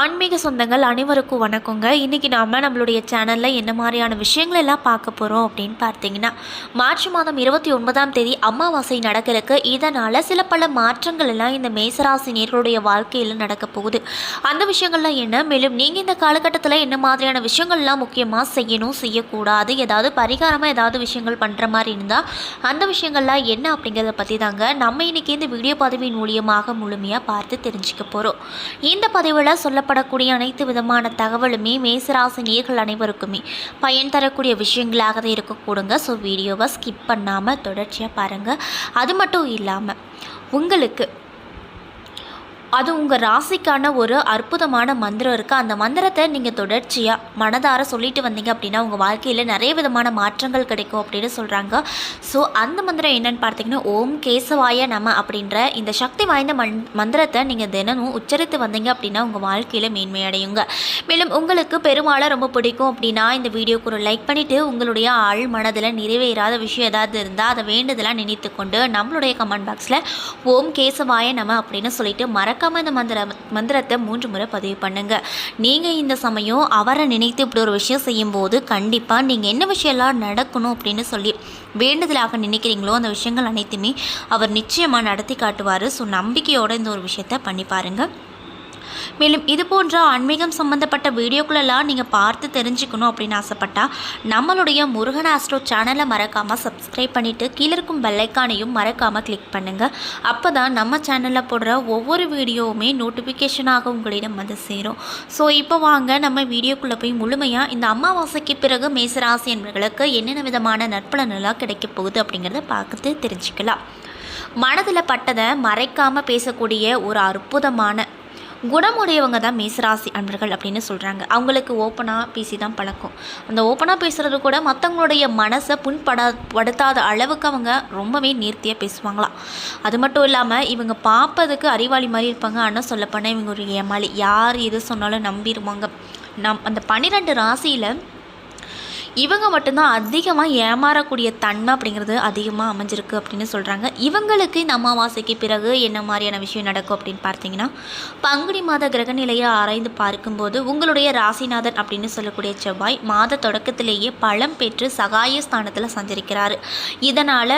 ஆன்மீக சொந்தங்கள் அனைவருக்கும் வணக்கங்க. இன்றைக்கி நாம் நம்மளுடைய சேனலில் என்ன மாதிரியான விஷயங்கள் எல்லாம் பார்க்க போகிறோம் அப்படின்னு பார்த்தீங்கன்னா மார்ச் மாதம் இருபத்தி ஒன்பதாம் தேதி அமாவாசை நடக்கிறதுக்கு இதனால் சில பல மாற்றங்கள் எல்லாம் இந்த மேசராசினியர்களுடைய வாழ்க்கையில் நடக்க போகுது. அந்த விஷயங்கள்லாம் என்ன? மேலும் நீங்கள் இந்த காலகட்டத்தில் என்ன மாதிரியான விஷயங்கள்லாம் முக்கியமாக செய்யணும் செய்யக்கூடாது ஏதாவது பரிகாரமாக ஏதாவது விஷயங்கள் பண்ணுற மாதிரி இருந்தால் அந்த விஷயங்கள்லாம் என்ன அப்படிங்கிறத பற்றி தாங்க நம்ம இன்றைக்கி இந்த வீடியோ பதிவின் மூலியமாக முழுமையாக பார்த்து தெரிஞ்சுக்க போகிறோம் இந்த பதிவில் சொல்ல சொல்லப்படக்கூடிய அனைத்து விதமான தகவலுமே மேசராசி நேர்கள் அனைவருக்குமே பயன் தரக்கூடிய விஷயங்களாக தான் இருக்கக்கூடுங்க ஸோ வீடியோவை ஸ்கிப் பண்ணாமல் தொடர்ச்சியாக பாருங்கள் அது மட்டும் இல்லாமல் உங்களுக்கு அது உங்கள் ராசிக்கான ஒரு அற்புதமான மந்திரம் இருக்குது அந்த மந்திரத்தை நீங்கள் தொடர்ச்சியாக மனதார சொல்லிட்டு வந்தீங்க அப்படின்னா உங்கள் வாழ்க்கையில் நிறைய விதமான மாற்றங்கள் கிடைக்கும் அப்படின்னு சொல்கிறாங்க ஸோ அந்த மந்திரம் என்னென்னு பார்த்தீங்கன்னா ஓம் கேசவாய நம அப்படின்ற இந்த சக்தி வாய்ந்த மந் மந்திரத்தை நீங்கள் தினமும் உச்சரித்து வந்தீங்க அப்படின்னா உங்கள் வாழ்க்கையில் மேன்மையடையுங்க மேலும் உங்களுக்கு பெருமாளை ரொம்ப பிடிக்கும் அப்படின்னா இந்த வீடியோக்கு ஒரு லைக் பண்ணிவிட்டு உங்களுடைய ஆள் மனதில் நிறைவேறாத விஷயம் ஏதாவது இருந்தால் அதை வேண்டுதலாக நினைத்து கொண்டு நம்மளுடைய கமெண்ட் பாக்ஸில் ஓம் கேசவாய நம அப்படின்னு சொல்லிட்டு மறக்காமல் இந்த மந்திர மந்திரத்தை மூன்று முறை பதிவு பண்ணுங்கள் நீங்கள் இந்த சமயம் அவரை நினைத்து இப்படி ஒரு விஷயம் செய்யும்போது கண்டிப்பாக நீங்கள் என்ன விஷயம்லாம் நடக்கணும் அப்படின்னு சொல்லி வேண்டுதலாக நினைக்கிறீங்களோ அந்த விஷயங்கள் அனைத்துமே அவர் நிச்சயமாக நடத்தி காட்டுவார். ஸோ நம்பிக்கையோடு இந்த ஒரு விஷயத்தை பண்ணி பாருங்கள் மேலும் இது போன்ற ஆன்மீகம் சம்மந்தப்பட்ட வீடியோக்களெல்லாம் நீங்கள் பார்த்து தெரிஞ்சுக்கணும் அப்படின்னு ஆசைப்பட்டா நம்மளுடைய முருகன் ஆஸ்ட்ரோ சேனலை மறக்காமல் சப்ஸ்கிரைப் பண்ணிவிட்டு கீழே இருக்கும் பெல்லைக்கானையும் மறக்காமல் கிளிக் பண்ணுங்கள் அப்போ தான் நம்ம சேனலில் போடுற ஒவ்வொரு வீடியோவுமே நோட்டிஃபிகேஷனாக உங்களிடம் வந்து சேரும். ஸோ இப்போ வாங்க நம்ம வீடியோக்குள்ளே போய் முழுமையாக இந்த அமாவாசைக்கு பிறகு மேசராசி என்பவர்களுக்கு என்னென்ன விதமான நற்பலனெல்லாம் கிடைக்க போகுது அப்படிங்கிறத பார்த்து தெரிஞ்சுக்கலாம். மனதில் பட்டதை மறைக்காமல் பேசக்கூடிய ஒரு அற்புதமான குணமுடையவங்க தான் மேசராசி அன்பர்கள் அப்படின்னு சொல்கிறாங்க அவங்களுக்கு ஓப்பனாக பேசி தான் பழக்கம். அந்த ஓப்பனாக பேசுகிறது கூட மற்றவங்களுடைய மனசை புண்படா படுத்தாத அளவுக்கு அவங்க ரொம்பவே நேர்த்தியாக பேசுவாங்களாம் அது மட்டும் இல்லாமல் இவங்க பார்ப்பதுக்கு அறிவாளி மாதிரி இருப்பாங்க. ஆனால் சொல்லப்போனால் இவங்க ஒரு ஏமாளி. யார் எது சொன்னாலும் நம்பிடுவாங்க நம் அந்த பன்னிரெண்டு ராசியில் இவங்க மட்டும்தான் அதிகமாக ஏமாறக்கூடிய தன்மை அப்படிங்கிறது அதிகமாக அமைஞ்சிருக்கு அப்படின்னு சொல்கிறாங்க இவங்களுக்கு இந்த அமாவாசைக்கு பிறகு என்ன மாதிரியான விஷயம் நடக்கும் அப்படின்னு பார்த்தீங்கன்னா பங்குனி மாத கிரகநிலையை ஆராய்ந்து பார்க்கும்போது உங்களுடைய ராசிநாதன் அப்படின்னு சொல்லக்கூடிய செவ்வாய் மாத தொடக்கத்திலேயே பழம் பெற்று சகாய ஸ்தானத்தில் சஞ்சரிக்கிறார். இதனால்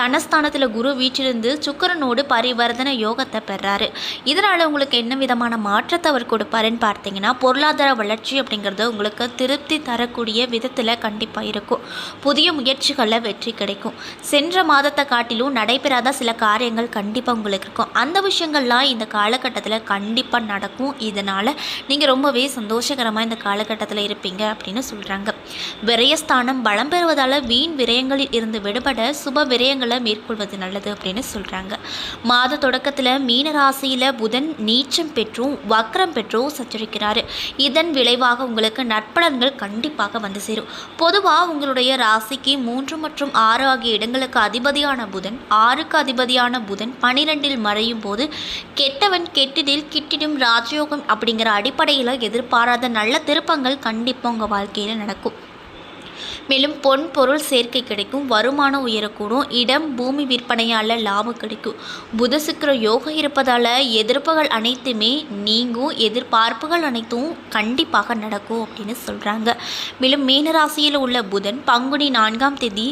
தனஸ்தானத்தில் குரு வீற்றிருந்து சுக்கரனோடு பரிவர்த்தன யோகத்தை பெறாரு. இதனால் உங்களுக்கு என்ன விதமான மாற்றத்தை அவர் கொடுப்பாருன்னு பார்த்தீங்கன்னா பொருளாதார வளர்ச்சி அப்படிங்கிறது உங்களுக்கு திருப்தி தரக்கூடிய விதத்தில் கண்டிப்பாக இருக்கும். புதிய முயற்சிகளில் வெற்றி கிடைக்கும். சென்ற மாதத்தை காட்டிலும் நடைபெறாத சில காரியங்கள் கண்டிப்பாக உங்களுக்கு இருக்கும். அந்த விஷயங்கள்லாம் இந்த காலகட்டத்தில் கண்டிப்பாக நடக்கும். இதனால் நீங்கள் ரொம்பவே சந்தோஷகரமாக இந்த காலகட்டத்தில் இருப்பீங்க அப்படின்னு சொல்கிறாங்க விரயஸ்தானம் பலம் பெறுவதால் வீண் விரயங்களில் இருந்து விடுபட சுப விரயங்கள் விஷயங்களை மேற்கொள்வது நல்லது அப்படின்னு சொல்கிறாங்க மாத தொடக்கத்தில் மீன ராசியில் புதன் நீச்சம் பெற்றும் வக்ரம் பெற்றும் சச்சரிக்கிறார் இதன் விளைவாக உங்களுக்கு நற்பலன்கள் கண்டிப்பாக வந்து சேரும். பொதுவாக உங்களுடைய ராசிக்கு மூன்று மற்றும் ஆறு ஆகிய இடங்களுக்கு அதிபதியான புதன் ஆறுக்கு அதிபதியான புதன் பனிரெண்டில் மறையும் போது கெட்டவன் கெட்டிடில் கிட்டிடும் ராஜயோகம் அப்படிங்கிற அடிப்படையில் எதிர்பாராத நல்ல திருப்பங்கள் கண்டிப்பாக உங்கள் வாழ்க்கையில் நடக்கும். மேலும் பொன் பொருள் சேர்க்கை கிடைக்கும் வருமானம் உயரக்கூடும் இடம் பூமி விற்பனையால் லாபம் கிடைக்கும். புத சுக்கர யோகம் இருப்பதால் எதிர்ப்புகள் அனைத்துமே நீங்கும் எதிர்பார்ப்புகள் அனைத்தும் கண்டிப்பாக நடக்கும் அப்படின்னு சொல்கிறாங்க மேலும் மீனராசியில் உள்ள புதன் பங்குனி நான்காம் தேதி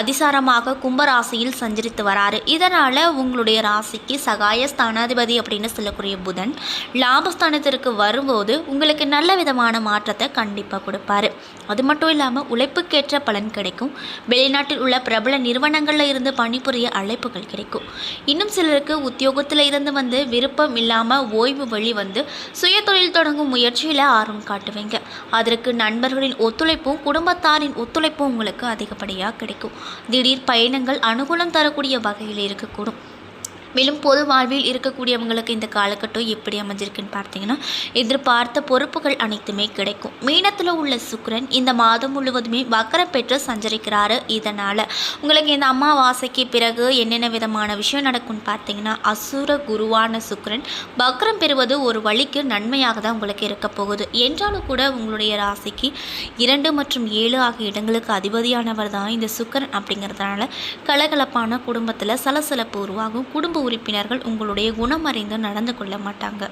அதிசாரமாக கும்பராசியில் சஞ்சரித்து வராரு. இதனால் உங்களுடைய ராசிக்கு சகாய ஸ்தானாதிபதி அப்படின்னு சொல்லக்கூடிய புதன் லாபஸ்தானத்திற்கு வரும்போது உங்களுக்கு நல்ல விதமான மாற்றத்தை கண்டிப்பாக கொடுப்பாரு. அது மட்டும் இல்லாமல் உழைப்புக்கேற்ற பலன் கிடைக்கும். வெளிநாட்டில் உள்ள பிரபல நிறுவனங்களில் இருந்து பணிபுரிய அழைப்புகள் கிடைக்கும். இன்னும் சிலருக்கு உத்தியோகத்தில் இருந்து வந்து விருப்பம் இல்லாமல் ஓய்வு வழி வந்து சுய தொழில் தொடங்கும் முயற்சியில் ஆர்வம் காட்டுவீங்க. அதற்கு நண்பர்களின் ஒத்துழைப்பும் குடும்பத்தாரின் ஒத்துழைப்பும் உங்களுக்கு அதிகப்படியாக கிடைக்கும். திடீர் பயணங்கள் அனுகூலம் தரக்கூடிய வகையில் இருக்கக்கூடும். மேலும் பொது வாழ்வில் இருக்கக்கூடியவங்களுக்கு இந்த காலகட்டம் எப்படி அமைஞ்சிருக்குன்னு பார்த்தீங்கன்னா எதிர்பார்த்த பொறுப்புகள் அனைத்துமே கிடைக்கும். மீனத்தில் உள்ள சுக்கரன் இந்த மாதம் முழுவதுமே வக்கரம் பெற்று சஞ்சரிக்கிறாரு. இதனால் உங்களுக்கு இந்த அமாவாசைக்கு பிறகு என்னென்ன விதமான விஷயம் நடக்கும்னு பார்த்தீங்கன்னா அசுர குருவான சுக்கரன் வக்கரம் பெறுவது ஒரு வழிக்கு நன்மையாக தான் உங்களுக்கு இருக்க போகுது. என்றாலும் கூட உங்களுடைய ராசிக்கு இரண்டு மற்றும் ஏழு ஆகிய இடங்களுக்கு அதிபதியானவர் தான் இந்த சுக்கரன் அப்படிங்கிறதுனால கலகலப்பான குடும்பத்தில் சலசலப்பு உருவாகும். குடும்ப உறுப்பினர்கள் உங்களுடைய குணம் அறிந்து நடந்து கொள்ள மாட்டாங்க.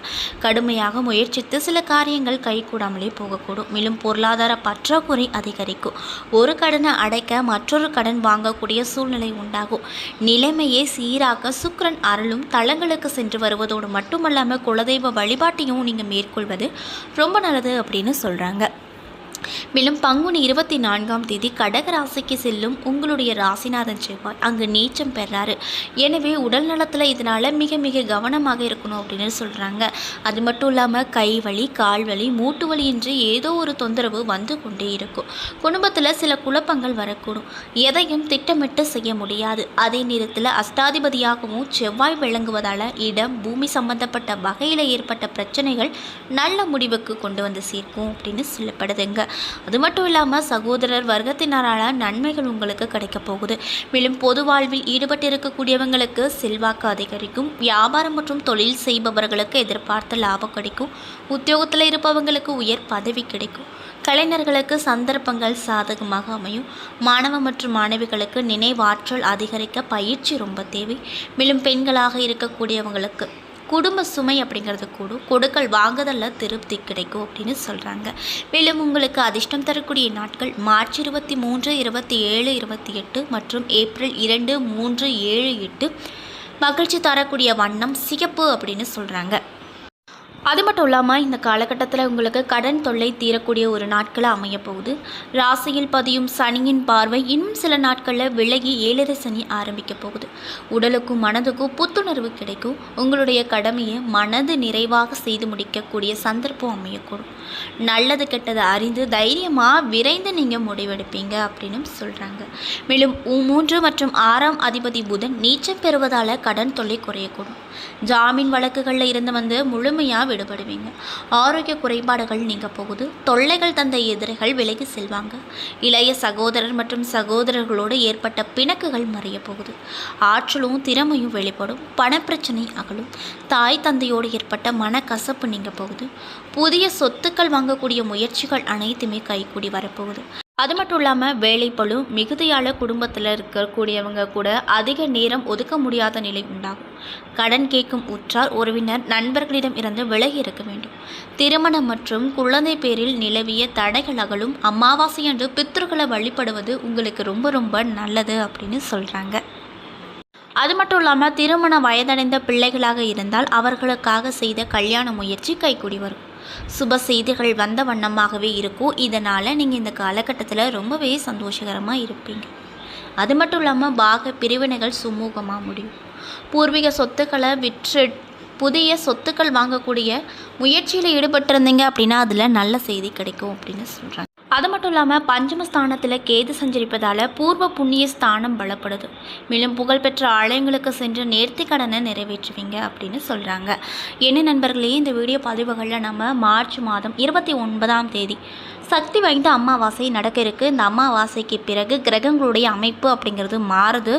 கடுமையாக முயற்சித்து சில காரியங்கள் கைகூடாமலே போகக்கூடும். மேலும் பொருளாதார பற்றாக்குறை அதிகரிக்கும். ஒரு கடனை அடைக்க மற்றொரு கடன் வாங்கக்கூடிய சூழ்நிலை உண்டாகும். நிலைமையை சீராக சுக்ரன் அருளும் தலங்களுக்கு சென்று வருவதோடு மட்டுமல்லாமல் குலதெய்வ வழிபாட்டையும் நீங்கள் மேற்கொள்வது ரொம்ப நல்லது அப்படின்னு சொல்கிறாங்க மேலும் பங்குனி இருபத்தி நான்காம் தேதி கடக ராசிக்கு செல்லும் உங்களுடைய ராசிநாதன் செவ்வாய் அங்கு நீச்சம் பெறாரு. எனவே உடல் நலத்தில் இதனால் மிக மிக கவனமாக இருக்கணும் அப்படின்னு சொல்கிறாங்க அது மட்டும் இல்லாமல் கை வலி கால் வலி மூட்டு வலி என்று ஏதோ ஒரு தொந்தரவு வந்து கொண்டே இருக்கும். குடும்பத்தில் சில குழப்பங்கள் வரக்கூடும். எதையும் திட்டமிட்டு செய்ய முடியாது. அதே நேரத்தில் அஷ்டாதிபதியாகவும் செவ்வாய் விளங்குவதால் இடம் பூமி சம்பந்தப்பட்ட வகையில் ஏற்பட்ட பிரச்சனைகள் நல்ல முடிவுக்கு கொண்டு வந்து சேர்க்கும் அப்படின்னு சொல்லப்படுதுங்க. அது மட்டும் இல்லாமல் சகோதரர் வர்க்கத்தினரால் நன்மைகள் உங்களுக்கு கிடைக்கப் போகுது. மேலும் பொது வாழ்வில் ஈடுபட்டு இருக்கக்கூடியவங்களுக்கு செல்வாக்கு அதிகரிக்கும். வியாபாரம் மற்றும் தொழில் செய்பவர்களுக்கு எதிர்பார்த்த லாபம் கிடைக்கும். உத்தியோகத்தில் இருப்பவங்களுக்கு உயர் பதவி கிடைக்கும். கலைஞர்களுக்கு சந்தர்ப்பங்கள் சாதகமாக அமையும். மாணவ மற்றும் மாணவிகளுக்கு நினைவாற்றல் அதிகரிக்க பயிற்சி ரொம்ப தேவை. மேலும் பெண்களாக இருக்கக்கூடியவங்களுக்கு குடும்ப சுமை அப்படிங்கிறது கூடும். கொடுக்கல் வாங்குதலில் திருப்தி கிடைக்கும் அப்படின்னு சொல்கிறாங்க மேலும் உங்களுக்கு அதிர்ஷ்டம் தரக்கூடிய நாட்கள் மார்ச் இருபத்தி மூன்று இருபத்தி ஏழு இருபத்தி எட்டு மற்றும் ஏப்ரல் இரண்டு மூன்று ஏழு எட்டு. மகிழ்ச்சி தரக்கூடிய வண்ணம் சிகப்பு அப்படின்னு சொல்கிறாங்க அது மட்டும் இல்லாமல் இந்த காலகட்டத்தில் உங்களுக்கு கடன் தொல்லை தீரக்கூடிய ஒரு நாட்களாக அமைய போகுது ராசியில் பதியும் சனியின் பார்வை இன்னும் சில நாட்களில் விலகி ஏழரை சனி ஆரம்பிக்க போகுது. உடலுக்கும் மனதுக்கும் புத்துணர்வு கிடைக்கும். உங்களுடைய கடமையை மனது நிறைவாக செய்து முடிக்கக்கூடிய சந்தர்ப்பம் அமையக்கூடும். நல்லது கெட்டதை அறிந்து தைரியமாக விரைந்து நீங்கள் முடிவெடுப்பீங்க அப்படின்னு சொல்கிறாங்க மேலும் உ- மூன்று மற்றும் ஆறாம் அதிபதி புதன் நீச்சம் பெறுவதால் கடன் தொல்லை குறையக்கூடும். ஜாமீன் வழக்குகளில் இருந்து வந்து முழுமையாக விடுபடுவீங்க ஆரோக்கிய குறைபாடுகள் நீங்க போகுது. தொல்லைகள் தந்த எதிரிகள் விலகி செல்வாங்க. இளைய சகோதரர் மற்றும் சகோதரர்களோடு ஏற்பட்ட பிணக்குகள் மறைய போகுது. ஆற்றலும் திறமையும் வெளிப்படும். பணப்பிரச்சனை அகலும். தாய் தந்தையோடு ஏற்பட்ட மனக்கசப்பு நீங்க போகுது. புதிய சொத்துக்கள் வாங்கக்கூடிய முயற்சிகள் அனைத்துமே கைகூடி வரப்போகுது அது மட்டும் இல்லாமல் வேலைப்பளு மிகுதியால் குடும்பத்தில் இருக்கக்கூடியவங்க கூட அதிக நேரம் ஒதுக்க முடியாத நிலை உண்டாகும். கடன் கேட்கும் உற்றார் உறவினர் நண்பர்களிடம் இருந்து விலகி இருக்க வேண்டும். திருமணம் மற்றும் குழந்தை பேரில் நிலவிய தடைகள் அகலும் அமாவாசை அன்று பித்ருகளை வழிபடுவது உங்களுக்கு ரொம்ப ரொம்ப நல்லது அப்படின்னு சொல்கிறாங்க அது மட்டும் இல்லாமல் திருமண வயதடைந்த பிள்ளைகளாக இருந்தால் அவர்களுக்காக செய்த கல்யாண முயற்சி கைகூடி வரும். சுப செய்திகள் வந்த வண்ணமாகவே இருக்கும். இதனால் நீங்கள் இந்த காலகட்டத்தில் ரொம்பவே சந்தோஷகரமாக இருப்பீங்க. அது மட்டும் இல்லாமல் பாக பிரிவினைகள் சுமூகமாக முடியும். பூர்வீக சொத்துக்களை விற்று புதிய சொத்துக்கள் வாங்கக்கூடிய முயற்சியில் ஈடுபட்டிருந்தீங்க அப்படின்னா அதில் நல்ல செய்தி கிடைக்கும் அப்படின்னு சொல்கிறாங்க அது மட்டும் இல்லாமல் பஞ்சமஸ்தானத்தில் கேது சஞ்சரிப்பதால் பூர்வ புண்ணிய ஸ்தானம் பலப்படுது. மேலும் புகழ்பெற்ற ஆலயங்களுக்கு சென்று நேர்த்தி கடனை நிறைவேற்றுவீங்க அப்படின்னு சொல்கிறாங்க என்ன நண்பர்களே இந்த வீடியோ பதிவுகளில் நம்ம மார்ச் மாதம் இருபத்தி ஒன்பதாம் தேதி சக்தி வாய்ந்த அமாவாசை நடக்க இருக்கு. இந்த அமாவாசைக்கு பிறகு கிரகங்களுடைய அமைப்பு அப்படிங்கிறது மாறுது.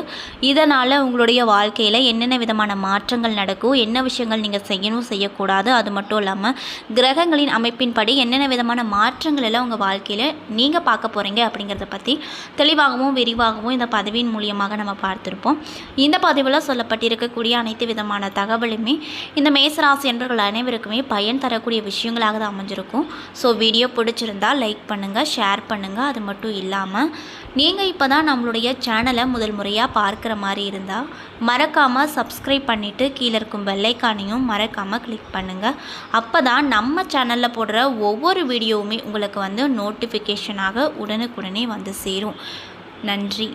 இதனால் உங்களுடைய வாழ்க்கையில் என்னென்ன விதமான மாற்றங்கள் நடக்கும்? என்ன விஷயங்கள் நீங்கள் செய்யணும் செய்யக்கூடாது? அது மட்டும் இல்லாமல் கிரகங்களின் அமைப்பின்படி என்னென்ன விதமான மாற்றங்கள் எல்லாம் உங்கள் வாழ்க்கையில் நீங்கள் பார்க்க போகிறீங்க அப்படிங்கிறத பற்றி தெளிவாகவும் விரிவாகவும் இந்த பதிவின் மூலியமாக நம்ம பார்த்துருப்போம். இந்த பதிவில் சொல்லப்பட்டிருக்கக்கூடிய அனைத்து விதமான தகவலுமே இந்த மேசராசி என்பவர்கள் அனைவருக்குமே பயன் தரக்கூடிய விஷயங்களாக தான் அமைஞ்சிருக்கும். ஸோ வீடியோ பிடிச்சிருந்தால் லைக் பண்ணுங்கள் ஷேர் பண்ணுங்கள் அது மட்டும் இல்லாமல் நீங்கள் இப்போ தான் நம்மளுடைய சேனலை முதல் முறையாக பார்க்குற மாதிரி இருந்தால் மறக்காமல் சப்ஸ்கிரைப் பண்ணிவிட்டு கீழே இருக்கும் பெல்லைக்கானையும் மறக்காமல் கிளிக் பண்ணுங்கள் அப்போ தான் நம்ம சேனலில் போடுற ஒவ்வொரு வீடியோவுமே உங்களுக்கு வந்து நோட்டிஃபிகேஷனாக உடனுக்குடனே வந்து சேரும். நன்றி.